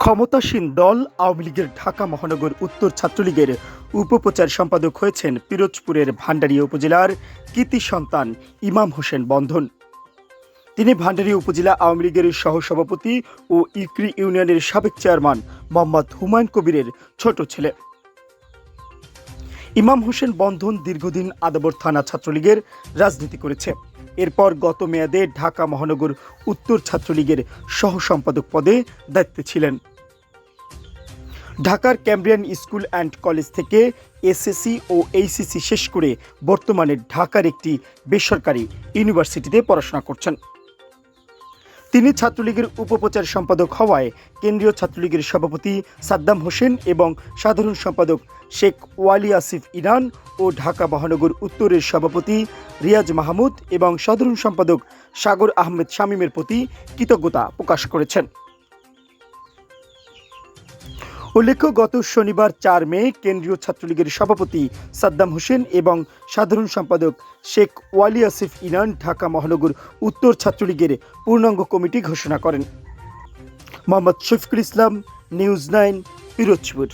ক্ষমতাসীন দল আওয়ামী লীগের ঢাকা মহানগর উত্তর ছাত্রলীগের উপপ্রচার সম্পাদক হয়েছেন পিরোজপুরের ভান্ডারী উপজেলার কৃতি সন্তান ইমাম হোসেন বন্ধন। তিনি ভান্ডারী উপজেলা আওয়ামী লীগের সহসভাপতি ও ইকরি ইউনিয়নের সাবেক চেয়ারম্যান মোহাম্মদ হুমায়ুন কবিরের ছোট ছেলে। ইমাম হোসেন বন্ধন দীর্ঘদিন আদাবর থানা ছাত্রলীগের রাজনীতি করেছে। এরপর গত মেয়াদে ঢাকা মহানগর উত্তর ছাত্রলীগের সহ সম্পাদক পদে দায়িত্বে ছিলেন। ঢাকার ক্যামব্রিয়ান স্কুল অ্যান্ড কলেজ থেকে এসএসসি ও এইচএসসি শেষ করে বর্তমানে ঢাকার একটি বেসরকারি ইউনিভার্সিটিতে পড়াশোনা করছেন। তিনি ছাত্রলীগের উপপ্রচার সম্পাদক হওয়ায় কেন্দ্রীয় ছাত্রলীগের সভাপতি সাদ্দাম হোসেন এবং সাধারণ সম্পাদক শেখ ওয়ালি আসিফ ইরান ও ঢাকা মহানগর উত্তরের সভাপতি রিয়াজ মাহমুদ এবং সাধারণ সম্পাদক সাগর আহমেদ শামীমের প্রতি কৃতজ্ঞতা প্রকাশ করেছেন। উল্লেখ্য, গত শনিবার চার মে কেন্দ্রীয় ছাত্রলীগের সভাপতি সাদ্দাম হোসেন এবং সাধারণ সম্পাদক শেখ ওয়ালি আসিফ ইনান ঢাকা মহানগর উত্তর ছাত্রলীগের পূর্ণাঙ্গ কমিটি ঘোষণা করেন। Mohammad Shafiqul Islam, news nine, Pirojpur.